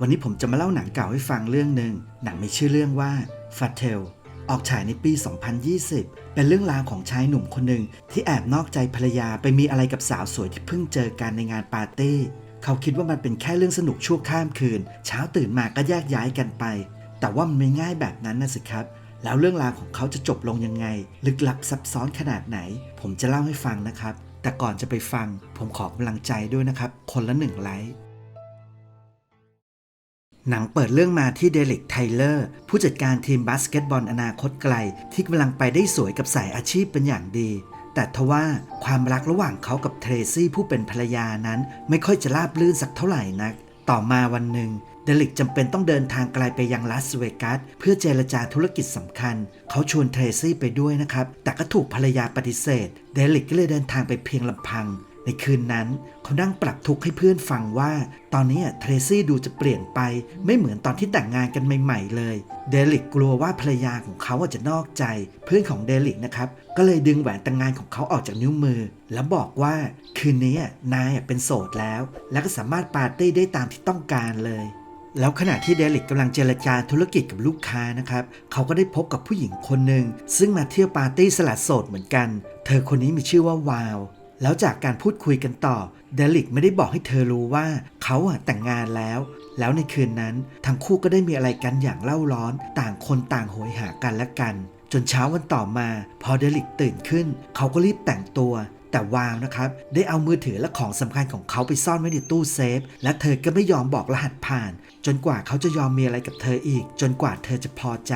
วันนี้ผมจะมาเล่าหนังเก่าให้ฟังเรื่องหนึ่ง หนังมีชื่อเรื่องว่า f a t e l ออกฉายในปี 2020 เป็นเรื่องราวของชายหนุ่มคนหนึ่งที่แอบนอกใจภรรยาไปมีอะไรกับสาวสวยที่เพิ่งเจอกันในงานปาร์ตี้ เขาคิดว่ามันเป็นแค่เรื่องสนุกชั่วข้ามคืน เช้าตื่นมาก็แยกย้ายกันไป แต่ว่ามันไม่ง่ายแบบนั้นนะสิครับ แล้วเรื่องราวของเขาจะจบลงยังไง ลึกลับซับซ้อนขนาดไหน ผมจะเล่าให้ฟังนะครับ แต่ก่อนจะไปฟัง ผมขอกำลังใจด้วยนะครับ คนละหนึ่งไลค์ หนังเปิดเรื่องมาที่เดลิกไทเลอร์ผู้จัดการทีมบาสเกตบอลอนาคตไกล ที่กำลังไปได้สวยกับสายอาชีพเป็นอย่างดี แต่ทว่าความรักระหว่างเขากับเทรซี่ผู้เป็นภรรยานั้น ไม่ค่อยจะราบรื่นสักเท่าไหร่นัก ต่อมาวันหนึ่งเดลิกจำเป็นต้องเดินทางไกลไปยังลาสเวกัสเพื่อเจรจาธุรกิจสำคัญ เขาชวนเทรซี่ไปด้วยนะครับ แต่ก็ถูกภรรยาปฏิเสธ เดลิกก็เลยเดินทางไปเพียงลำพัง ในคืนนั้นเขานั่งปรับทุกข์ให้เพื่อนฟังว่า ตอนนี้เทรซี่ดูจะเปลี่ยนไป ไม่เหมือนตอนที่แต่งงานกันใหม่ ๆ เลย เดลิกกลัวว่าภรรยาของเขาอาจจะนอกใจ เพื่อนของเดลิกนะครับ ก็เลยดึงแหวนแต่งงานของเขาออกจากนิ้วมือ แล้วบอกว่าคืนนี้นายเป็นโสดแล้ว และก็สามารถปาร์ตี้ได้ตามที่ต้องการเลยแล้วขณะที่เดลิกกำลังเจรจาธุรกิจกับลูกค้านะครับ เขาก็ได้พบกับผู้หญิงคนหนึ่ง ซึ่งมาเที่ยวปาร์ตี้สลัดโสดเหมือนกัน เธอคนนี้มีชื่อว่าวาว แล้วจากการพูดคุยกันต่อ เดลิกไม่ได้บอกให้เธอรู้ว่าเขาอะแต่งงานแล้ว แล้วในคืนนั้นทั้งคู่ก็ได้มีอะไรกันอย่างเล่าร้อน ต่างคนต่างโหยหากันและกัน จนเช้าวันต่อมา พอเดลิกตื่นขึ้น เขาก็รีบแต่งตัว แต่วาวนะครับ ได้เอามือถือและของสำคัญของเขาไปซ่อนไว้ในตู้เซฟ และเธอก็ไม่ยอมบอกรหัสผ่าน จนกว่าเขาจะยอมมีอะไรกับเธออีก จนกว่าเธอจะพอใจ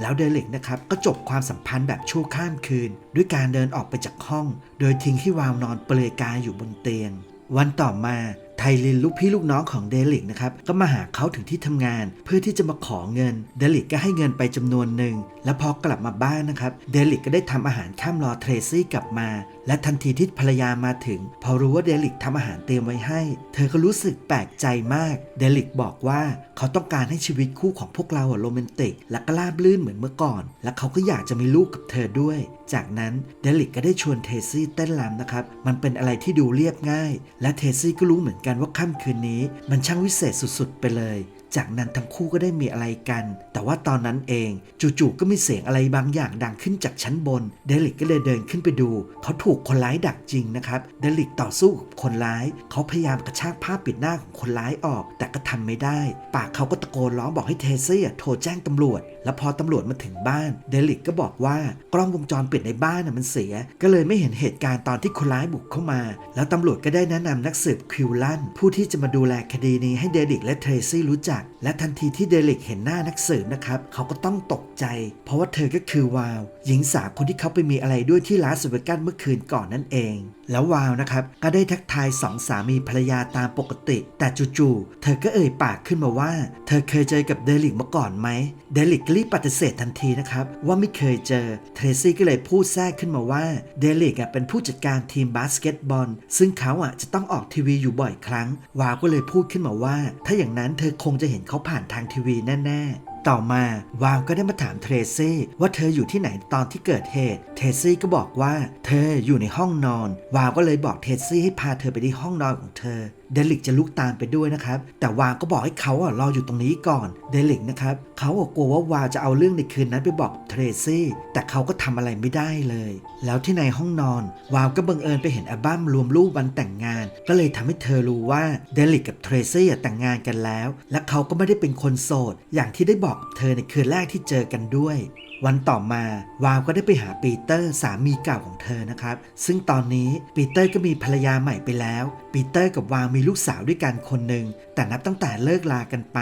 แล้วเดลิกนะครับก็จบความสัมพันธ์แบบชั่วข้ามคืน ด้วยการเดินออกไปจากห้อง โดยทิ้งให้วาวนอนเปลือยกายอยู่บนเตียง วันต่อมา ไทลินลูกพี่ลูกน้องของเดลิกนะครับก็มาหาเขาถึงที่ทำงาน เพื่อที่จะมาขอเงิน เดลิกก็ให้เงินไปจำนวนหนึ่ง แล้วพอกลับมาบ้านนะครับ เดลิกก็ได้ทำอาหารข้ามรอเทรซี่กลับมา และทันทีที่ภรรยามาถึง พอรู้ว่าเดลิกทำอาหารเตรียมไว้ให้ เธอก็รู้สึกแปลกใจมาก เดลิกบอกว่าเขาต้องการให้ชีวิตคู่ของพวกเราโรแมนติก และก็ราบลื่นเหมือนเมื่อก่อน และเขาก็อยากจะมีลูกกับเธอด้วย จากนั้นเดลิกก็ได้ชวนเทซี่เต้นรำนะครับ มันเป็นอะไรที่ดูเรียบง่าย และเทซี่ก็รู้เหมือนกันว่าค่ำคืนนี้ มันช่างวิเศษสุดๆ ไปเลย จากนั้นทั้งคู่ก็ได้มีอะไรกัน แต่ว่าตอนนั้นเองจู่ๆก็มีเสียงอะไรบางอย่างดังขึ้นจากชั้นบน เดลิกก็เลยเดินขึ้นไปดู เขาถูกคนร้ายดักจริงนะครับ เดลิกต่อสู้กับคนร้าย เขาพยายามกระชากผ้าปิดหน้าของคนร้ายออก แต่ก็ทำไม่ได้ ปากเขาก็ตะโกนร้องบอกให้เทซี่โทรแจ้งตำรวจแล้วพอตำรวจมาถึงบ้าน เดลิกก็บอกว่ากล้องวงจรปิดในบ้านน่ะมันเสีย ก็เลยไม่เห็นเหตุการณ์ตอนที่คนร้ายบุกเข้ามา แล้วตำรวจก็ได้แนะนำนักสืบคิวลันผู้ที่จะมาดูแลคดีนี้ให้เดลิกและเทรซี่รู้จัก และทันทีที่เดลิกเห็นหน้านักสืบนะครับเขาก็ต้องตกใจ เพราะว่าเธอก็คือวาว หญิงสาวคนที่เขาไปมีอะไรด้วยที่ลาสเวกัสเมื่อคืนก่อนนั่นเอง แล้ววาวนะครับก็ได้ทักทายสองสามีภรรยาตามปกติ แต่จู่ๆเธอก็เอ่ยปากขึ้นมาว่า เธอเคยเจอกับเดลิกมาก่อนไหมเดลิกลี่ปฏิเสธทันทีนะครับ ว่าไม่เคยเจอ เทรซี่ก็เลยพูดแทรกขึ้นมาว่าเดลิกอะเป็นผู้จัดการทีมบาสเกตบอล ซึ่งเขาอะจะต้องออกทีวีอยู่บ่อยครั้ง วาวก็เลยพูดขึ้นมาว่า ถ้าอย่างนั้นเธอคงจะเห็นเขาผ่านทางทีวีแน่ ๆ ต่อมาวาวก็ได้มาถามเทรซี่ว่าเธออยู่ที่ไหนตอนที่เกิดเหตุ เทรซี่ก็บอกว่า เธออยู่ในห้องนอน วาวก็เลยบอกเทรซี่ให้พาเธอไปที่ห้องนอนของเธอ เดลิกจะลุกตามไปด้วยนะครับ แต่วาวก็บอกให้เขาอะรออยู่ตรงนี้ก่อน เดลิกนะครับเขาอะกลัวว่าวาวจะเอาเรื่องในคืนนั้นไปบอกเทรซี่ แต่เขาก็ทำอะไรไม่ได้เลย แล้วที่ในห้องนอน วาวก็บังเอิญไปเห็นอัลบั้มรวมรูปวันแต่งงาน ก็เลยทำให้เธอรู้ว่าเดลิกกับเทรซี่แต่งงานกันแล้ว และเขาก็ไม่ได้เป็นคนโสด อย่างที่ได้บอกกับเธอในคืนแรกที่เจอกันด้วย วันต่อมาวาวก็ได้ไปหาปีเตอร์สามีเก่าของเธอนะครับ ซึ่งตอนนี้ปีเตอร์ก็มีภรรยาใหม่ไปแล้ว ปีเตอร์กับวาวมีลูกสาวด้วยกันคนหนึ่ง แต่นับตั้งแต่เลิกลากันไป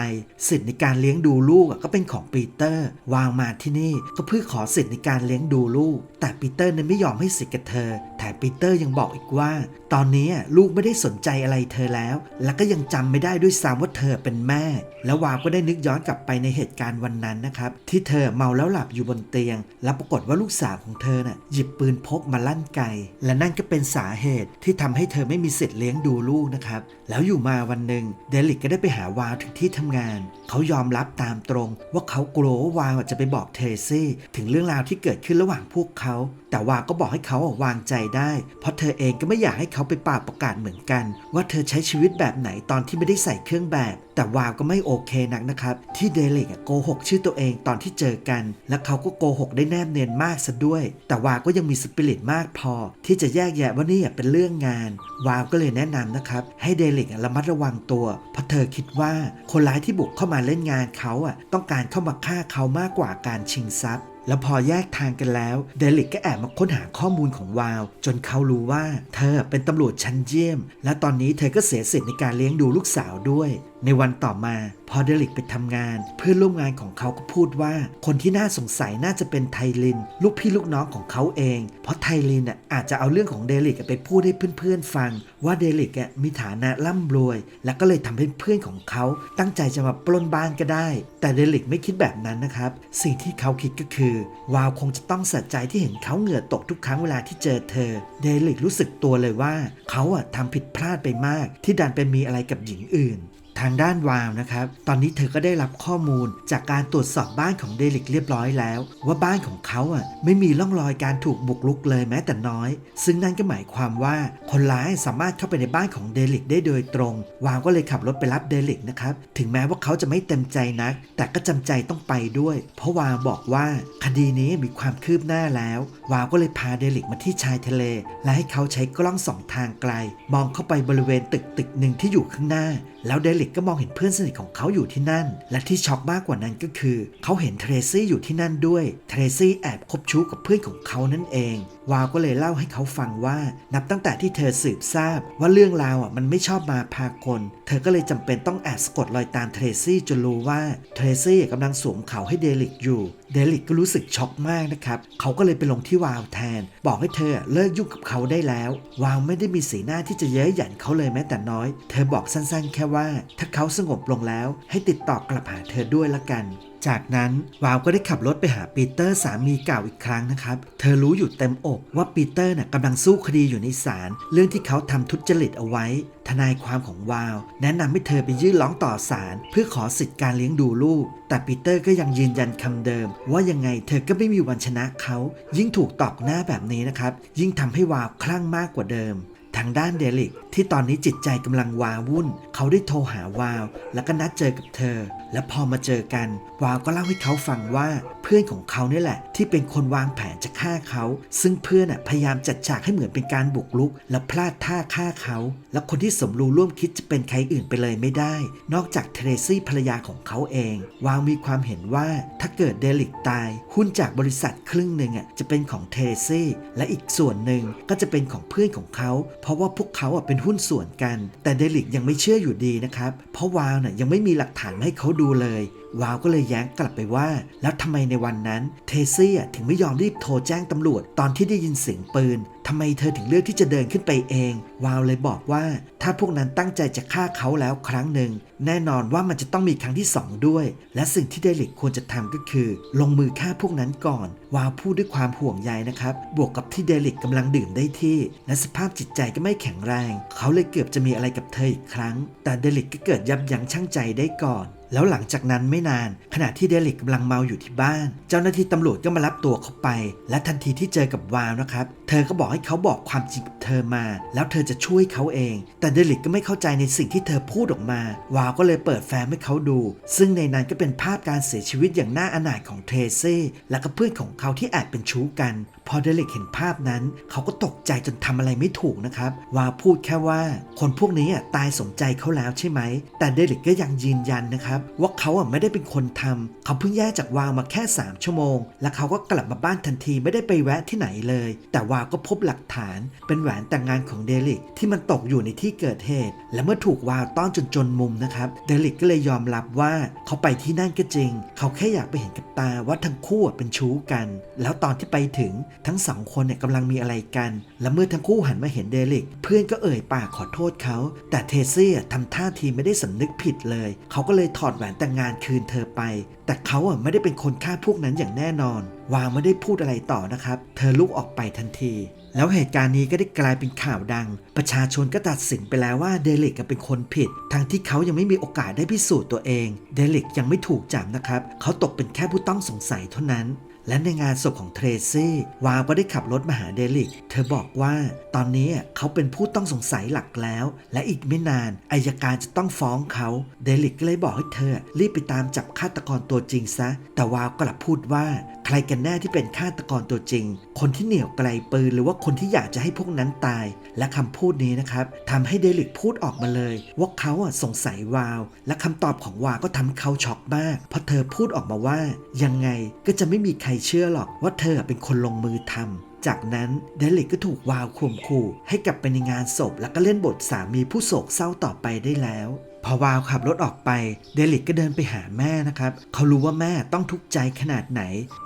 สิทธิ์ในการเลี้ยงดูลูกก็เป็นของปีเตอร์ วาวมาที่นี่ก็เพื่อขอสิทธิ์ในการเลี้ยงดูลูก แต่ปีเตอร์นั้นไม่ยอมให้สิทธิ์กับเธอ แถมปีเตอร์ยังบอกอีกว่า ตอนนี้ลูกไม่ได้สนใจอะไรเธอแล้ว และก็ยังจำไม่ได้ด้วยซ้ำว่าเธอเป็นแม่ แล้ววาวก็ได้นึกย้อนกลับไปในเหตุการณ์วันนั้นนะครับที่เธอเมาแล้วหลับอยู่บนเตียง แล้วปรากฏว่าลูกสาวของเธอน่ะหยิบปืนพกมาลั่นไก และนั่นก็เป็นสาเหตุที่ทำให้เธอไม่มีสิทธิ์เลี้ยงดูลูกนะครับ แล้วอยู่มาวันหนึ่งเดลิกก็ได้ไปหาวาวถึงที่ทำงาน เขายอมรับตามตรง ว่าเขากลัวว่าวาวจะไปบอกเทรซี่ ถึงเรื่องราวที่เกิดขึ้นระหว่างพวกเขา แต่วาวก็บอกให้เขาวางใจได้ เพราะเธอเองก็ไม่อยากให้เขาไปป่าประกาศเหมือนกัน ว่าเธอใช้ชีวิตแบบไหนตอนที่ไม่ได้ใส่เครื่องแบบ แต่วาวก็ไม่โอเคนักนะครับ ที่เดลิกโกหกชื่อตัวเองตอนที่เจอกัน และเขาก็โกหกได้แนบเนียนมากซะด้วย แต่วาวก็ยังมีสปิริตมากพอ ที่จะแยกแยะว่านี่เป็นเรื่องงาน วาวก็เลยแนะนำนะครับให้เดลิลิกระมัดระวังตัว เพราะเธอคิดว่าคนร้ายที่บุกเข้ามาเล่นงานเขาอะต้องการเข้ามาฆ่าเขามากกว่าการชิงทรัพย์ แล้วพอแยกทางกันแล้ว เดลิกก็แอบมาค้นหาข้อมูลของวาว จนเขารู้ว่า เธอเป็นตำรวจชั้นเยี่ยม และตอนนี้เธอก็เสียสิทธิ์ในการเลี้ยงดูลูกสาวด้วย ในวันต่อมาพอเดลิกไปทำงาน เพื่อนร่วมงานของเขาก็พูดว่า คนที่น่าสงสัยน่าจะเป็นไทลิน ลูกพี่ลูกน้องของเขาเอง เพราะไทลินอะอาจจะเอาเรื่องของเดลิกไปพูดให้เพื่อนๆฟัง ว่าเดลิกอะมีฐานะร่ำรวย และก็เลยทำให้เพื่อนของเขาตั้งใจจะมาปล้นบ้านก็ได้ แต่เดลิกไม่คิดแบบนั้นนะครับ สิ่งที่เขาคิดก็คือ วาวคงจะต้องสะใจที่เห็นเขาเหงื่อตกทุกครั้งเวลาที่เจอเธอ เดลิกรู้สึกตัวเลยว่า เขาอะทำผิดพลาดไปมาก ที่ดันไปมีอะไรกับหญิงอื่น ทางด้านวาวนะครับ ตอนนี้เธอก็ได้รับข้อมูลจากการตรวจสอบบ้านของเดลิกเรียบร้อยแล้ว ว่าบ้านของเขาอะไม่มีร่องรอยการถูกบุกรุกเลยแม้แต่น้อย ซึ่งนั่นก็หมายความว่าคนร้ายสามารถเข้าไปในบ้านของเดลิกได้โดยตรง วาวก็เลยขับรถไปรับเดลิกนะครับ ถึงแม้ว่าเขาจะไม่เต็มใจนัก แต่ก็จำใจต้องไปด้วย เพราะวาวบอกว่าคดีนี้มีความคืบหน้าแล้ว วาวก็เลยพาเดลิกมาที่ชายทะเล และให้เขาใช้กล้องสองทางไกล มองเข้าไปบริเวณตึกตึกหนึ่งที่อยู่ข้างหน้า แล้วเดลิกก็มองเห็นเพื่อนสนิทของเขาอยู่ที่นั่น และที่ช็อกมากกว่านั้นก็คือ เขาเห็นเทรซี่อยู่ที่นั่นด้วย เทรซี่แอบคบชู้กับเพื่อนของเขานั่นเอง วาวก็เลยเล่าให้เขาฟังว่านับตั้งแต่ที่เธอสืบทราบ ว่าเรื่องราวอะมันไม่ชอบมาพากล เธอก็เลยจำเป็นต้องแอบสะกดรอยตามเทรซี่จนรู้ว่าเทรซี่กำลังสวมเขาให้เดลิกอยู่ เดลิกก็รู้สึกช็อกมากนะครับเขาก็เลยไปลงที่วาวแทน บอกให้เธอเลิกยุ่งกับเขาได้แล้ว วาวไม่ได้มีสีหน้าที่จะเย้ยหยันเขาเลยแม้แต่น้อย เธอบอกสั้นๆ แค่ว่า ถ้าเขาสงบลงแล้ว ให้ติดต่อกลับหาเธอด้วยละกัน จากนั้นวาวก็ได้ขับรถไปหาปีเตอร์สามีเก่าอีกครั้งนะครับ เธอรู้อยู่เต็มอกว่าปีเตอร์น่ะกำลังสู้คดีอยู่ในศาลเรื่องที่เขาทำทุจริตเอาไว้ ทนายความของวาว แนะนำให้เธอไปยื่นร้องต่อศาลเพื่อขอสิทธิการเลี้ยงดูลูก แต่ปีเตอร์ก็ยังยืนยันคำเดิม ว่ายังไงเธอก็ไม่มีวันชนะเขา ยิ่งถูกตอกหน้าแบบนี้นะครับ ยิ่งทำให้วาวคลั่งมากกว่าเดิม ทางด้านเดลิก ที่ตอนนี้จิตใจกำลังวาวุ่น เขาได้โทรหาวาว แล้วก็นัดเจอกับเธอ และพอมาเจอกัน วาวก็เล่าให้เขาฟังว่า พื่อนของเขาเนี่ยแหละ ที่เป็นคนวางแผนจะฆ่าเขา ซึ่งเพื่อนอะพยายามจัดฉากให้เหมือนเป็นการบุกรุก แล้วพลาดท่าฆ่าเขา และคนที่สมรู้ร่วมคิดจะเป็นใครอื่นไปเลยไม่ได้ นอกจากเทเรซี่ภรรยาของเขาเอง วาวมีความเห็นว่าถ้าเกิดเดลิกตาย หุ้นจากบริษัทครึ่งหนึ่งอะจะเป็นของเทเรซี่และอีกส่วนหนึ่งก็จะเป็นของเพื่อนของเขา เพราะว่าพวกเขาอะเป็นหุ้นส่วนกัน แต่เดลิกยังไม่เชื่ออยู่ดีนะครับ ราะวาวน่ะยังไม่มีหลักฐานให้เขาดูเลย วาวก็เลยแย้งกลับไปว่า แล้วทำไมในวันนั้น เทซี่ถึงไม่ยอมรีบโทรแจ้งตำรวจตอนที่ได้ยินเสียงปืนทำไมเธอถึงเลือกที่จะเดินขึ้นไปเอง วาวเลยบอกว่า ถ้าพวกนั้นตั้งใจจะฆ่าเขาแล้วครั้งหนึ่ง แน่นอนว่ามันจะต้องมีครั้งที่สองด้วย และสิ่งที่เดลิกควรจะทำก็คือ ลงมือฆ่าพวกนั้นก่อน วาวพูดด้วยความห่วงใยนะครับ บวกกับที่เดลิกกำลังดื่มได้ที่ และสภาพจิตใจก็ไม่แข็งแรง เขาเลยเกือบจะมีอะไรกับเธออีกครั้ง แต่เดลิกก็เกิดยับยั้งชั่งใจได้ก่อนแล้วหลังจากนั้นไม่นาน ขณะที่เดลิกกำลังเมาอยู่ที่บ้าน เจ้าหน้าที่ตำรวจก็มารับตัวเขาไป และทันทีที่เจอกับวาวนะครับ เธอก็บอกให้เขาบอกความจริงกับเธอมา แล้วเธอจะช่วยเขาเอง แต่เดลิกก็ไม่เข้าใจในสิ่งที่เธอพูดออกมา วาวาวก็เลยเปิดแฟ้มให้เขาดู ซึ่งในนั้นก็เป็นภาพการเสียชีวิตอย่างน่าอนาถของเทเซ่และก็เพื่อนของเขาที่แอบเป็นชู้กัน พอเดลิกเห็นภาพนั้น เขาก็ตกใจจนทำอะไรไม่ถูกนะครับวาวพูดแค่ว่าคนพวกนี้ตายสมใจเขาแล้วใช่ไหม แต่เดลิกก็ยังยืนยันนะครับว่าเขาอะไม่ได้เป็นคนทำเขาเพิ่งแยกจากวาวมาแค่ 3 ชั่วโมง และเขาก็กลับมาบ้านทันทีไม่ได้ไปแวะที่ไหนเลย แต่วาวก็พบหลักฐาน เป็นแหวนแต่งงานของเดลิกที่มันตกอยู่ในที่เกิดเหตุ และเมื่อถูกวาวต้อนจนจนมุมนะครับเดลิกก็เลยยอมรับว่าเขาไปที่นั่นก็จริง เขาแค่อยากไปเห็นกับตาว่าทั้งคู่เป็นชู้กัน แล้วตอนที่ไปถึงทั้งสองคนเนี่ยกำลังมีอะไรกัน และเมื่อทั้งคู่หันมาเห็นเดลิก เพื่อนก็เอ่ยปากขอโทษเขา แต่เทเซี่ทำท่าทีไม่ได้สำนึกผิดเลย เขาก็เลยถอดแหวนแต่งงานคืนเธอไป แต่เขาอะไม่ได้เป็นคนฆ่าพวกนั้นอย่างแน่นอน วางไม่ได้พูดอะไรต่อนะครับ เธอลุกออกไปทันที แล้วเหตุการณ์นี้ก็ได้กลายเป็นข่าวดัง ประชาชนก็ตัดสินไปแล้วว่าเดลิกเป็นคนผิด ทั้งที่เขายังไม่มีโอกาสได้พิสูจน์ตัวเอง เดลิกยังไม่ถูกจับนะครับ เขาตกเป็นแค่ผู้ต้องสงสัยเท่านั้น และในงานศพของเทรซี่วาวก็ได้ขับรถมาหาเดลิก เธอบอกว่าตอนนี้เขาเป็นผู้ต้องสงสัยหลักแล้ว และอีกไม่นานอายการจะต้องฟ้องเขาเดลิกก็เลยบอกให้เธอ รีบไปตามจับฆาตกรตัวจริงซะ แต่วาวกลับพูดว่า ใครกันแน่ที่เป็นฆาตกรตัวจริง คนที่เหนี่ยวไกลปืนหรือว่าคนที่อยากจะให้พวกนั้นตาย และคำพูดนี้นะครับทำให้เดลิกพูดออกมาเลย ว่าเขาอะสงสัยวาว และคำตอบของวาวก็ทำเขาช็อกมาก เพราะเธอพูดออกมาว่า ยังไงก็จะไม่มีใครเชื่อหรอกว่าเธอเป็นคนลงมือทำจากนั้นเดลิกก็ถูกวาวข่มขู่ให้กลับไปในงานศพ แล้วก็เล่นบทสามีผู้โศกเศร้าต่อไปได้แล้ว พอวาวขับรถออกไปเดลิกก็เดินไปหาแม่นะครับ เขารู้ว่าแม่ต้องทุกข์ใจขนาดไหน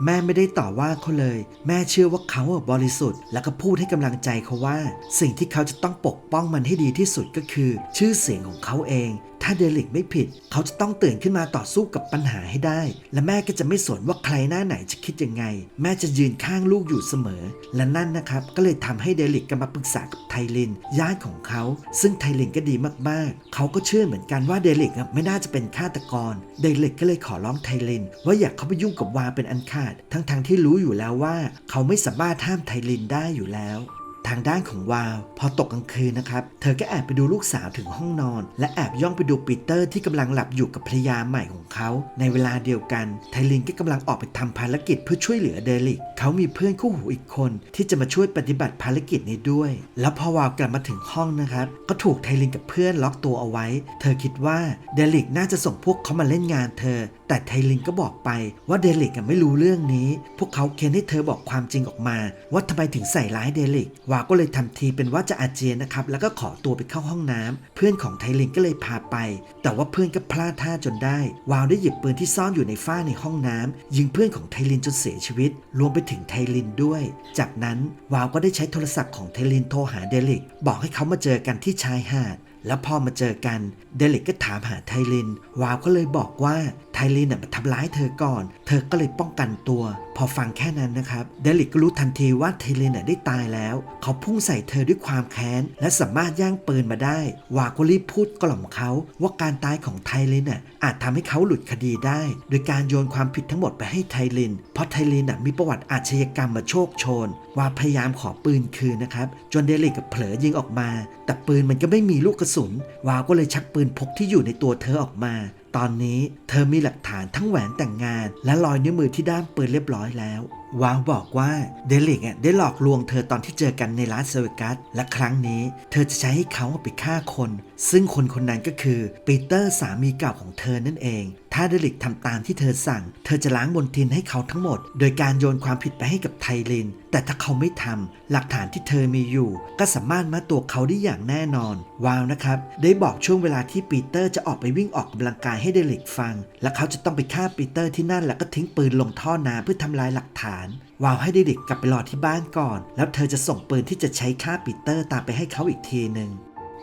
แม่ไม่ได้ต่อว่าเขาเลย แม่เชื่อว่าเขาบริสุทธิ์ แล้วก็พูดให้กำลังใจเขาว่า สิ่งที่เขาจะต้องปกป้องมันให้ดีที่สุดก็คือ ชื่อเสียงของเขาเอง ถ้าเดลิกไม่ผิด เขาจะต้องตื่นขึ้นมาต่อสู้กับปัญหาให้ได้ และแม่ก็จะไม่สนว่าใครหน้าไหนจะคิดยังไง แม่จะยืนข้างลูกอยู่เสมอ และนั่นนะครับก็เลยทำให้เดลิกก็มาปรึกษากับไทลินญาติของเขา ซึ่งไทลินก็ดีมากๆ เขาก็เชื่อเหมือนกันว่าเดลิกไม่น่าจะเป็นฆาตกร เดลิกก็เลยขอร้องไทลิน ว่าอยากเข้าไปยุ่งกับวาเป็นอันขาด ทั้งๆที่รู้อยู่แล้วว่า เขาไม่สามารถห้ามไทลินได้อยู่แล้ว ทางด้านของวาว พอตกกลางคืนนะครับ เธอก็แอบไปดูลูกสาวถึงห้องนอน และแอบย่องไปดูปีเตอร์ที่กำลังหลับอยู่กับภรรยาใหม่ของเขา ในเวลาเดียวกัน ไทลินก็กำลังออกไปทำภารกิจเพื่อช่วยเหลือเดลิก เขามีเพื่อนคู่หูอีกคน ที่จะมาช่วยปฏิบัติภารกิจนี้ด้วย แล้วพอวาวกลับมาถึงห้องนะครับ ก็ถูกไทลินกับเพื่อนล็อกตัวเอาไว้ เธอคิดว่าเดลิกน่าจะส่งพวกเขามาเล่นงานเธอ แต่ไทลินก็บอกไปว่าเดลิกไม่รู้เรื่องนี้ พวกเขาเค้นให้เธอบอกความจริงออกมา ว่าทำไมถึงใส่ร้ายเดลิกวาก็เลยทำทีเป็นว่าจะอาเจียนนะครับ แล้วก็ขอตัวไปเข้าห้องน้ำเพื่อนของไทลินก็เลยพาไป แต่ว่าเพื่อนก็พลาดท่าจนได้ วาวได้หยิบปืนที่ซ่อนอยู่ในฝ้าในห้องน้ำยิงเพื่อนของไทลินจนเสียชีวิต รวมไปถึงไทลินด้วย จากนั้นวาวก็ได้ใช้โทรศัพท์ของไทลินโทรหาเดลิก บอกให้เขามาเจอกันที่ชายหาดแล้วพอมาเจอกัน เดลิกก็ถามหาไทลิน วาวก็เลยบอกว่าไทลินน่ะมาทำร้ายเธอก่อน เธอก็เลยป้องกันตัวพอฟังแค่นั้นนะครับเดลิกก็รู้ทันทีว่าไทเลนน่ะได้ตายแล้ว เขาพุ่งใส่เธอด้วยความแค้น และสามารถย่างปืนมาได้ วาก็รีบพูดกล่อมเขาว่าการตายของไทเลนน่ะอาจทำให้เขาหลุดคดีได้ โดยการโยนความผิดทั้งหมดไปให้ไทเลนเพราะไทเลนมีประวัติอาชญากรรมมาโชคโชน วาพยายามขอปืนคืนนะครับจนเดลิกเผลอยิงออกมา แต่ปืนมันก็ไม่มีลูกกระสุน วาก็เลยชักปืนพกที่อยู่ในตัวเธอออกมา ตอนนี้เธอมีหลักฐานทั้งแหวนแต่งงาน และรอยนิ้วมือที่ด้ามปืนเรียบร้อยแล้ว วาวบอกว่าเดลิกได้หลอกลวงเธอตอนที่เจอกันในร้านเซเวกัสและครั้งนี้ เธอจะใช้ให้เขาไปฆ่าคน ซึ่งคนคนนั้นก็คือปีเตอร์สามีเก่าของเธอนั่นเอง ถ้าเดลิกทำตามที่เธอสั่ง เธอจะล้างบนทินให้เขาทั้งหมด โดยการโยนความผิดไปให้กับไทลิน แต่ถ้าเขาไม่ทำหลักฐานที่เธอมีอยู่ ก็สามารถมาตัวเขาได้อย่างแน่นอนวาวนะครับ ได้บอกช่วงเวลาที่ปีเตอร์จะออกไปวิ่งออกกำลังกายให้เดลิกฟัง และเขาจะต้องไปฆ่าปีเตอร์ที่นั่นแล้วก็ทิ้งปืนลงท่อน้ำเพื่อทำลายหลักฐานวาวให้เดลิกกลับไปรอที่บ้านก่อน แล้วเธอจะส่งปืนที่จะใช้ฆ่าปีเตอร์ตามไปให้เขาอีกทีหนึ่ง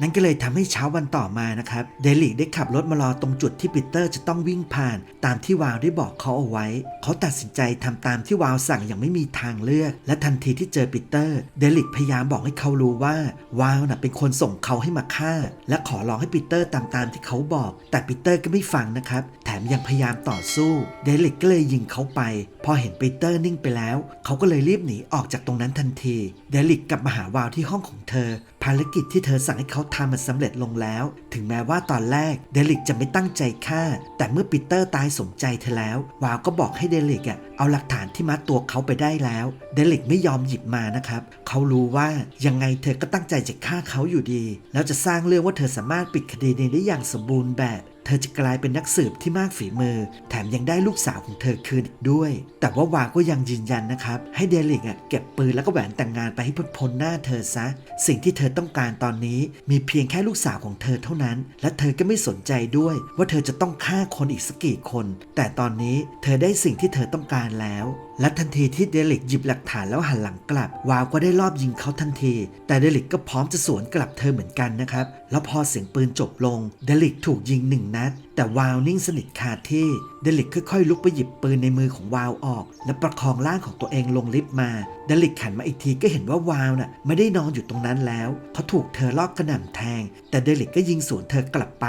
นั่นก็เลยทำให้เช้าวันต่อมานะครับ เดลิกได้ขับรถมารอตรงจุดที่ปีเตอร์จะต้องวิ่งผ่าน ตามที่วาวได้บอกเขาเอาไว้ เขาตัดสินใจทำตามที่วาวสั่งอย่างไม่มีทางเลือก และทันทีที่เจอปีเตอร์ เดลิกพยายามบอกให้เขารู้ว่าวาวน่ะเป็นคนส่งเขาให้มาฆ่า และขอร้องให้ปีเตอร์ตามตามที่เขาบอก แต่ปีเตอร์ก็ไม่ฟังนะครับ ถมยังพยายามต่อสู้เดลิกก็เลยยิงเขาไป พอเห็นปีเตอร์นิ่งไปแล้ว เขาก็เลยรีบหนีออกจากตรงนั้นทันที เดลิกกลับมาหาวาวที่ห้องของเธอ ภารกิจที่เธอสั่งให้เขาทำมันสำเร็จลงแล้ว ถึงแม้ว่าตอนแรกเดลิกจะไม่ตั้งใจฆ่า แต่เมื่อปีเตอร์ตายสมใจเธอแล้ว วาวก็บอกให้เดลิกอะเอาหลักฐานที่มัดตัวเขาไปได้แล้ว เดลิกไม่ยอมหยิบมานะครับ เขารู้ว่ายังไงเธอก็ตั้งใจจะฆ่าเขาอยู่ดี แล้วจะสร้างเรื่องว่าเธอสามารถปิดคดีนี้ได้อย่างสมบูรณ์แบบ เธอจะกลายเป็นนักสืบที่มากฝีมือ แถมยังได้ลูกสาวของเธอคืนอีกด้วย แต่ว่าวาก็ยังยืนยันนะครับ ให้เดลิกอะเก็บปืนแล้วก็แหวนแต่งงานไปให้พ้นพ้นหน้าเธอซะ สิ่งที่เธอต้องการตอนนี้มีเพียงแค่ลูกสาวของเธอเท่านั้น และเธอก็ไม่สนใจด้วย ว่าเธอจะต้องฆ่าคนอีกสักกี่คน แต่ตอนนี้เธอได้สิ่งที่เธอต้องการแล้ว และทันทีที่เดลิกหยิบหลักฐานแล้วหันหลังกลับ วาวก็ได้รอบยิงเขาทันที แต่เดลิกก็พร้อมจะสวนกลับเธอเหมือนกันนะครับ แล้วพอเสียงปืนจบลง เดลิกถูกยิงหนึ่งนัด แต่วาวนิ่งสนิทคาที่ เดลิกค่อยๆลุกไปหยิบปืนในมือของวาวออก และประคองร่างของตัวเองลงลิฟต์มา เดลิกหันมาอีกทีก็เห็นว่าวาวน่ะไม่ได้นอนอยู่ตรงนั้นแล้วเขาถูกเธอลอบกระหน่ำแทง แต่เดลิกก็ยิงสวนเธอกลับไป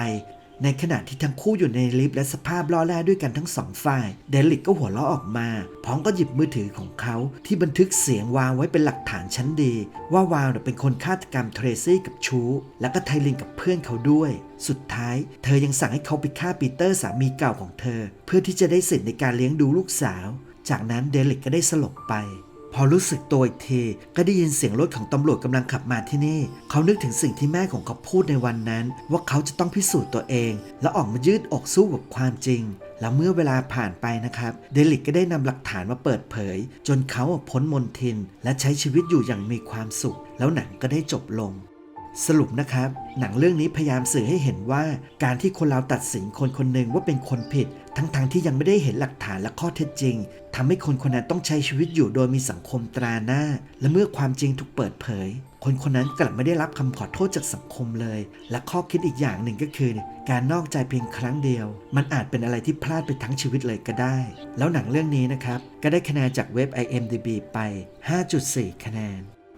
ในขณะที่ทั้งคู่อยู่ในลิฟต์และสภาพล่อแร่ด้วยกันทั้งสองฝ่าย เดลิกก็หัวเราะออกมาพร้อมก็หยิบมือถือของเขาที่บันทึกเสียงวาวไว้เป็นหลักฐานชั้นดี ว่าวาวเนี่ยเป็นคนฆาตกรรมเทรซี่กับชูแล้วก็ไทลินกับเพื่อนเขาด้วย สุดท้าย เธอยังสั่งให้เขาไปฆ่าปีเตอร์สามีเก่าของเธอ เพื่อที่จะได้สิทธิ์ในการเลี้ยงดูลูกสาว จากนั้นเดลิกก็ได้สลบไป พอรู้สึกตัวอีกที ก็ได้ยินเสียงรถของตำรวจกำลังขับมาที่นี่ เขานึกถึงสิ่งที่แม่ของเขาพูดในวันนั้น ว่าเขาจะต้องพิสูจน์ตัวเอง และออกมายืดอกสู้กับความจริง แล้วเมื่อเวลาผ่านไปนะครับ เดลิกก็ได้นำหลักฐานมาเปิดเผย จนเขาพ้นมนทิน และใช้ชีวิตอยู่อย่างมีความสุข แล้วหนังก็ได้จบลง สรุปนะครับ หนังเรื่องนี้พยายามสื่อให้เห็นว่า การที่คนเราตัดสินคนคนหนึ่งว่าเป็นคนผิด ทั้งๆทที่ยังไม่ได้เห็นหลักฐานและข้อเท็จจริงทำให้คนคนนั้นต้องใช้ชีวิตอยู่โดยมีสังคมตราหน้า และเมื่อความจริงถูกเปิดเผย คนคนนั้นกลับไม่ได้รับคำขอโทษจากสังคมเลย และข้อคิดอีกอย่างหนึ่งก็คือ การนอกใจเพียงครั้งเดียว มันอาจเป็นอะไรที่พลาดไปทั้งชีวิตเลยก็ได้ แล้วหนังเรื่องนี้นะครับก็ได้คะแนนจากเว็บ IMDb ไป 5.4 คะแนน